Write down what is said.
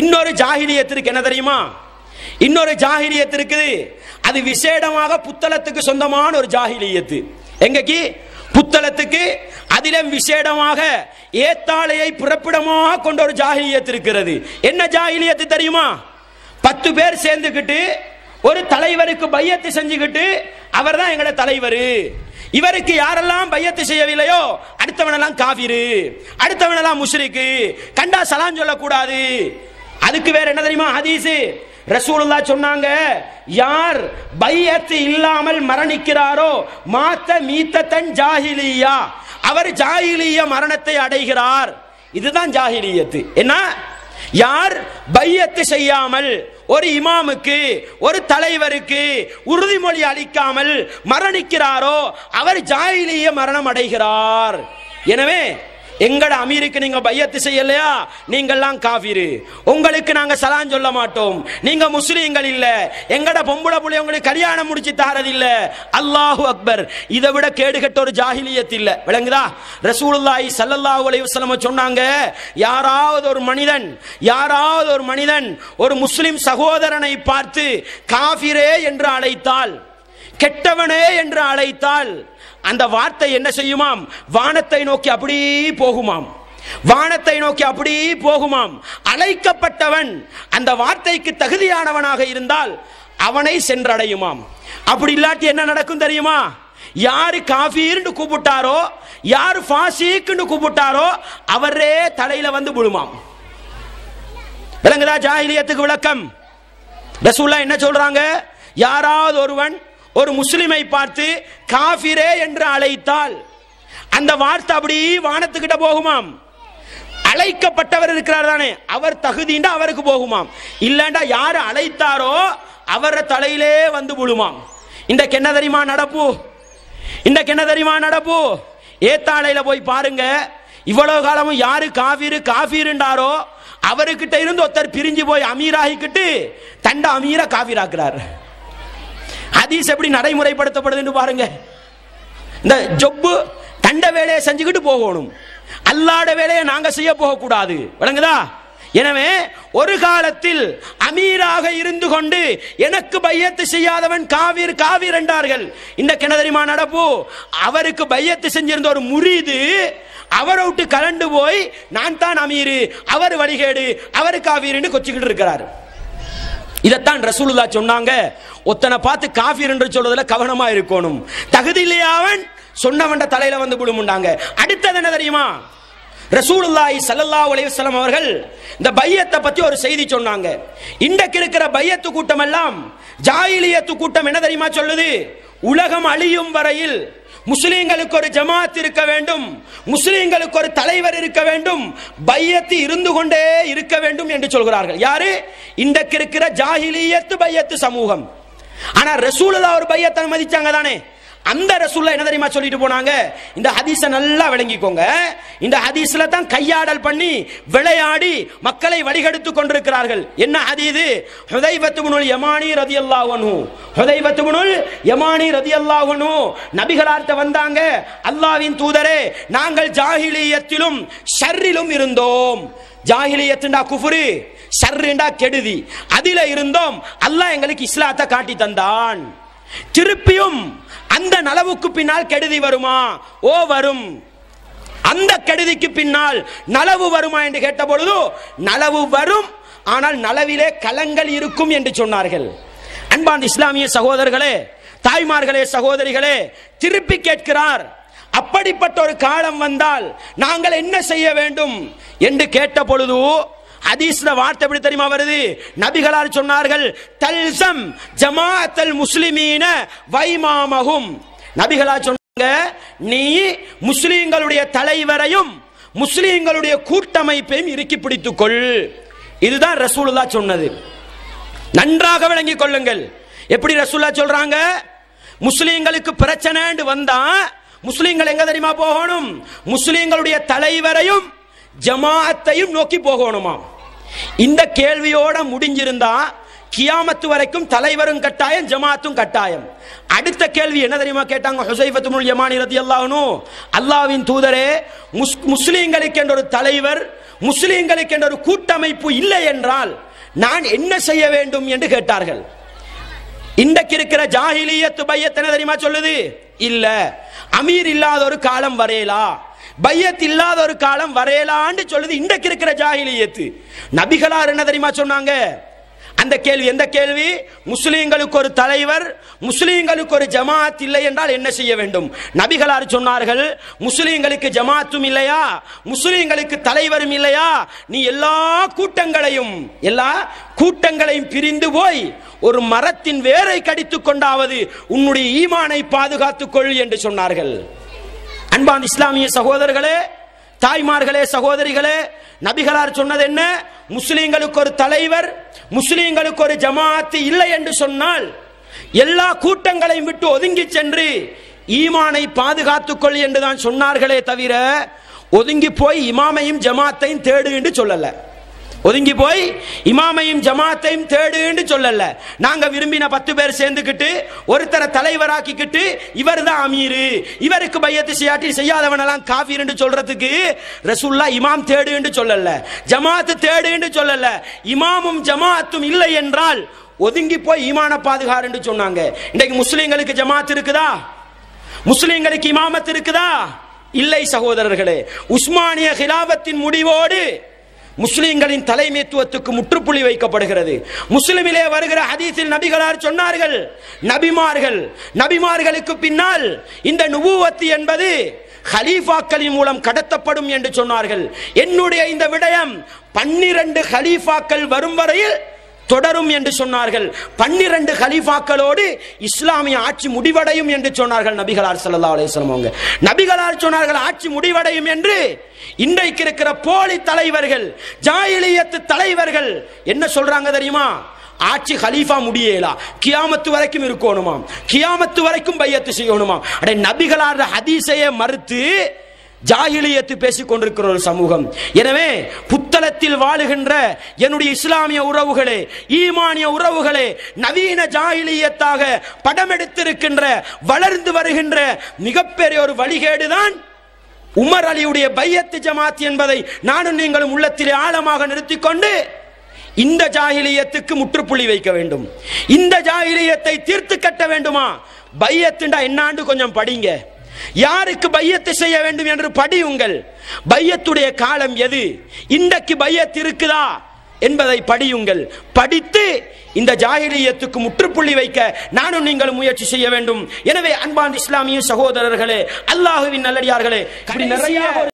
இன்னொரு ஜாகிலியத்திற்கு என்ன தெரியுமா? இன்னொரு ஜாகிலியத்து இருக்குது அது விசேடமாக புத்தளத்துக்கு சொந்தமான ஒரு ஜாகிலியத்து. எங்கக்கு புத்தளத்துக்கு அதிலும் விசேடமாக ஏத்தாளையை பிறப்பிடமாக கொண்ட ஒரு ஜாகிலியத்து இருக்கிறது. என்ன ஜாகிலியத்து தெரியுமா? பத்து பேர் சேர்ந்துக்கிட்டு ஒரு தலைவருக்கு பையத்து செஞ்சுக்கிட்டு அவர் தான் எங்களோட தலைவர். இவருக்கு யாரெல்லாம் பையத்து செய்யவில்லையோ அடுத்தவனெல்லாம் காவிரு அடுத்தவனெல்லாம் முஸ்ரிக்கு கண்டா சலாம் சொல்லக்கூடாது. அதுக்கு வேற என்ன தெரியுமா ஹதீஸ்? ரசூலுல்லா சொன்னாங்க யார் பையத்து இல்லாமல் மரணிக்கிறாரோ மாத்த மீத்தத்தன் ஜாஹிலியா அவர் ஜாஹிலிய மரணத்தை அடைகிறார். இதுதான் ஜாஹிலியத்து என்ன? யார் பையத்து செய்யாமல் ஒரு இமாமுக்கு ஒரு தலைவருக்கு உறுதிமொழி அளிக்காமல் மரணிக்கிறாரோ அவர் ஜாயிலிய மரணம் அடைகிறார். எனவே எங்கட அமீருக்கு நீங்க பையத்து செய்யலையா நீங்கள்லாம் காஃபிரு. உங்களுக்கு நாங்க சலான் சொல்ல மாட்டோம். நீங்க முஸ்லீம்கள் இல்ல. எங்கட பொம்பளை புள்ளி உங்களுக்கு கல்யாணம் முடிச்சு தாரது இல்ல. அல்லாஹு அக்பர். இதை விட கேடுகட்ட ஒரு ஜாகிலியத் இல்ல. விளங்குதா? ரசூலுல்லாஹி சல்லல்லாஹு அலைஹி வஸல்லம் சொன்னாங்க யாராவது ஒரு மனிதன் யாராவது ஒரு மனிதன் ஒரு முஸ்லிம் சகோதரனை பார்த்து காஃபிரே என்று அழைத்தால் கெட்டவனே என்று அழைத்தால் அந்த வார்த்தை என்ன செய்யுமாம்? வானத்தை நோக்கி அப்படி போகுமாம். வானத்தை நோக்கி அப்படி போகுமாம். அழைக்கப்பட்டவன் அந்த வார்த்தைக்கு தகுதியானவனாக இருந்தால் அவனை சென்றடையுமாம். அப்படி இல்லாட்டி என்ன நடக்கும் தெரியுமா? யாரு காஃபீர்னு கூப்பிட்டாரோ யாரு ஃபாசிக்குன்னு கூப்பிட்டாரோ அவரே தலையில வந்து விழுமாம். விளங்குதா ஜாகிலியத்துக்கு விளக்கம்? ரசூல்லா என்ன சொல்றாங்க? யாராவது ஒருவன் ஒரு முஸ்லிமை பார்த்து காஃபிரே என்று அழைத்தால் அந்த வார்த்தை அப்படி வானத்துக்கிட்ட போகுமாம். அழைக்கப்பட்டவர் இருக்கிறார் தானே. அவர் தகுதிண்டா அவருக்கு போகுமாம். இல்லண்டா யார் அழைத்தாரோ அவர தலையிலே வந்து விழுமாம். இன்றைக்கு என்ன தெரியுமா நடப்பு? இன்றைக்கு என்ன தெரியுமா நடப்பு? ஏத்தாளையில போய் பாருங்க. இவ்வளவு காலமும் யாரு காஃபிரு காஃபிருண்டாரோ அவர்கிட்ட இருந்து ஒருத்தர் பிரிஞ்சு போய் அமீராகிக்கிட்டு தண்ட அமீரா காஃபிராக்குறார். ஹதீஸ் எப்படி நடைமுறைப்படுத்தப்படுதுன்னு பாருங்க. இந்த ஜொப்பு தண்ட வேலையை செஞ்சுக்கிட்டு போகணும். அல்லாட வேலையை நாங்க செய்ய போகக்கூடாது. விளங்குதா? எனவே ஒரு காலத்தில் அமீராக இருந்து கொண்டு எனக்கு பையத்து செய்யாதவன் காவிர் காவிர் என்றார்கள். இந்த கிணதரிமா நடப்பு? அவருக்கு பையத்து செஞ்சிருந்த ஒரு முறிது அவரை விட்டு கலண்டு போய் நான் தான் அமீரு அவர் வழிகேடு அவர் காவிர்னு கொச்சிக்கிட்டு இருக்கிறார். இதைத்தான் ரசூலுல்லா சொன்னாங்க. ஒத்தனை பார்த்து காஃபிர் என்று சொல்றதுல கவனமா இருக்கணும். தகுதி இல்லையா அவன்? சொன்னவன்ட தலையில வந்து குழுமுண்டாங்க அடுத்தது என்ன தெரியுமா? ரசூலுல்லாஹி ஸல்லல்லாஹு அலைஹி வஸல்லம் அவர்கள் இந்த பையத்தை பத்தி ஒரு செய்தி சொன்னாங்க. இன்றைக்கு இருக்கிற பையத்து கூட்டம் எல்லாம் ஜாயிலியத்து கூட்டம் என்ன தெரியுமா சொல்லுது? உலகம் அழியும் வரையில் முஸ்லீம்களுக்கு ஒரு ஜமாத் இருக்க வேண்டும். முஸ்லீம்களுக்கு ஒரு தலைவர் இருக்க வேண்டும். பையத்து இருந்து கொண்டே இருக்க வேண்டும் என்று சொல்கிறார்கள். யாரு? இன்றைக்கு இருக்கிற ஜாஹிலியத்து பையத்து சமூகம். ஆனா ரசூலுல்லா ஒரு பையத்தை மதிச்சாங்க தானே? அந்த ரசூல்ல என்ன தெரியுமா சொல்லிட்டு போனாங்க? இந்த ஹதீஸை நல்லா விளங்கிக்கோங்க. இந்த ஹதீஸ்ல தான் கையாடல் பண்ணி விளையாடி மக்களை வடிகெடுத்து கொண்டிருக்கிறார்கள். என்ன ஹதீது ஹுதைபத்துபுனுல் யமானி ரதியல்லாஹு அன்ஹு. ஹுதைபத்துபுனுல் யமானி ரதி அல்லாஹனு நபிகளார்த்த வந்தாங்க அல்லாஹ்வின் தூதரே நாங்கள் ஜாஹிலியத்திலும் ஷர்ரிலும் இருந்தோம். ஜாகிலியத்துண்டா குஃபுரு ஷர்ருண்டா கெடுதி. அதில இருந்தோம் அல்லாஹ் எங்களுக்கு இஸ்லாத்தை காட்டி தந்தான். திருப்பியும் அந்த நலவுக்கு பின்னால் கெடுதி வருமா? ஓ வரும். அந்த கெடுதிக்கு பின்னால் நலவு வருமா என்று கேட்ட பொழுது நலவு வரும் ஆனால் நலவிலே கலங்கள் இருக்கும் என்று சொன்னார்கள். அன்பான் இஸ்லாமிய சகோதரர்களே தாய்மார்களே சகோதரிகளே திருப்பி கேட்கிறார். அப்படிப்பட்ட ஒரு காலம் வந்தால் நாங்கள் என்ன செய்ய வேண்டும்? என்று கேட்ட பொழுது ஹதீஸ்ல வார்த்தை எப்படி தெரியுமா வருது? நபிகளார் சொன்னார்கள் தல்சம் ஜமாஅத்தல் முஸ்லிமீன வைமாமகும் நபிகளார் சொன்னாங்க நீ முஸ்லிம்களுடைய தலைவரையும் முஸ்லிம்களுடைய கூட்டமைப்பையும் இறுக்கி பிடித்துக் கொள் இதுதான் ரசூலுல்லா சொன்னது. நன்றாக விளங்கிக் கொள்ளுங்கள். எப்படி ரசூல்லா சொல்றாங்க? முஸ்லிம்களுக்கு பிரச்சனைன்னு வந்தா முஸ்லிம்கள் எங்க தெரியுமா போகணும்? முஸ்லிம்களுடைய தலைவரையும் ஜமாஅத்தையும் நோக்கி போகணுமாம் இந்த கேள்வியோட முடிஞ்சிருந்தா கியாமத்து வரைக்கும் தலைவரும் கட்டாயம் ஜமாத்தும் கட்டாயம். அடுத்த கேள்வி என்ன தெரியுமா கேட்டாங்க? ஹுசைஃபத்துல் யமானி ரதியல்லாஹு அல்லாஹ்வின் தூதரே முஸ் முஸ்லிம்களுக்கு என்ற ஒரு தலைவர் முஸ்லீம்களுக்கு என்ற ஒரு கூட்டமைப்பு இல்லை என்றால் நான் என்ன செய்ய வேண்டும் என்று கேட்டார்கள். இன்றைக்கு இருக்கிற ஜாஹிலியத்து பையத் என்ன தெரியுமா சொல்லுது? இல்ல. அமீர் இல்லாத ஒரு காலம் வரையலா? பையத் இல்லாத ஒரு காலம் வரையலான்னு சொல்லுது இன்றைக்கு இருக்கிற ஜாகிலியத்து. நபிகளார் என்ன தெரியுமா சொன்னாங்க? அந்த கேள்வி எந்த கேள்வி? முஸ்லீம்களுக்கு ஒரு தலைவர் முஸ்லீம்களுக்கு ஒரு ஜமாத் இல்லை என்றால் என்ன செய்ய வேண்டும்? நபிகளார் சொன்னார்கள் முஸ்லீம்களுக்கு ஜமாத்தும் இல்லையா? முஸ்லீம்களுக்கு தலைவரும் இல்லையா? நீ எல்லா கூட்டங்களையும் எல்லா கூட்டங்களையும் பிரிந்து போய் ஒரு மரத்தின் வேரை கடித்துக் கொண்டாவது உன்னுடைய ஈமானை பாதுகாத்துக் கொள் என்று சொன்னார்கள். அன்பான் இஸ்லாமிய சகோதரர்களே தாய்மார்களே சகோதரிகளே நபிகளார் சொன்னது என்ன? முஸ்லீம்களுக்கு ஒரு தலைவர் முஸ்லீம்களுக்கு ஒரு ஜமாத்து இல்லை என்று சொன்னால் எல்லா கூட்டங்களையும் விட்டு ஒதுங்கி சென்று ஈமானை பாதுகாத்துக்கொள் என்று தான் சொன்னார்களே தவிர ஒதுங்கி போய் இமாமையும் ஜமாத்தையும் தேடு என்று சொல்லலை. ஒதுங்கி போய் இமாமையும் ஜமாத்தையும் தேடுன்னு சொல்லல. நாங்க விரும்பின பத்து பேர் சேர்ந்துக்கிட்டு ஒருத்தரை தலைவராக்கிக்கிட்டு இவர் தான் அமீரு. இவருக்கு பையத்து செய்யாட்டி செய்யாதவனெல்லாம் காஃபிர்னு சொல்றதுக்கு ரசூல்லா இமாம் தேடுன்னு சொல்லல. ஜமாத்து தேடுன்னு சொல்லல. இமாமும் ஜமாத்தும் இல்லை என்றால் ஒதுங்கி போய் ஈமான பாதுகாருன்னு சொன்னாங்க. இன்னைக்கு முஸ்லீம்களுக்கு ஜமாத் இருக்குதா? முஸ்லீம்களுக்கு இமாமத் இருக்குதா? இல்லை சகோதரர்களே உஸ்மானிய ஹிலாபத்தின் முடிவோடு முஸ்லிம்களின் தலைமைத்துவத்துக்கு முற்றுப்புள்ளி வைக்கப்படுகிறது. முஸ்லிமிலே வருகிற ஹதீஸில் நபிகளார் சொன்னார்கள் நபிமார்கள் நபிமார்களுக்கு பின்னால் இந்த நுபுவத்து என்பது ஹலீஃபாக்களின் மூலம் கடத்தப்படும் என்று சொன்னார்கள். என்னுடைய இந்த விடயம் பன்னிரண்டு ஹலீஃபாக்கள் வரும் வரையில் தொடரும் என்று சொன்னார்கள். பன்னிரண்டு ஹலீஃபாக்களோடு இஸ்லாமிய ஆட்சி முடிவடையும் என்று சொன்னார்கள் நபிகளார் சல்லா அலிஸ்லாம் அவங்க. நபிகளார் சொன்னார்கள் ஆட்சி முடிவடையும் என்று இன்றைக்கு இருக்கிற போலி தலைவர்கள் ஜாயிலியத்து தலைவர்கள் என்ன சொல்றாங்க தெரியுமா? ஆட்சி ஹலீஃபா முடியலா? கியாமத்து வரைக்கும் இருக்கணுமாம். கியாமத்து வரைக்கும் பையத்து செய்யணுமாம். அடே நபிகளார் ஹதீசையே மறுத்து ஜாகிலியத்து பேசிக் கொண்டிருக்கிற ஒரு சமூகம். எனவே புத்தளத்தில் வாழுகின்ற என்னுடைய இஸ்லாமிய உறவுகளே ஈமானிய உறவுகளே நவீன ஜாகிலியத்தாக படமெடுத்திருக்கின்ற வளர்ந்து வருகின்ற மிகப்பெரிய ஒரு வழிகேடுதான் உமர் அலியுடைய பையத்து ஜமாத் என்பதை நானும் நீங்களும் உள்ளத்திலே ஆழமாக நிறுத்திக்கொண்டு இந்த ஜாகிலியத்துக்கு முற்றுப்புள்ளி வைக்க வேண்டும். இந்த ஜாகிலியத்தை தீர்த்து கட்ட வேண்டுமா? பையத்துண்டா என்னாண்டு கொஞ்சம் படிங்க. யாருக்கு பையத்து செய்ய வேண்டும் என்று படியுங்கள். பையத்துடைய காலம் எது? இன்றைக்கு பையத் இருக்குதா? என்பதை படியுங்கள். படித்து இந்த ஜாகிலியத்துக்கு முற்றுப்புள்ளி வைக்க நானும் நீங்களும் முயற்சி செய்ய வேண்டும். எனவே அன்பான் இஸ்லாமிய சகோதரர்களே அல்லாஹுவின் நல்லடியார்களே நிறைய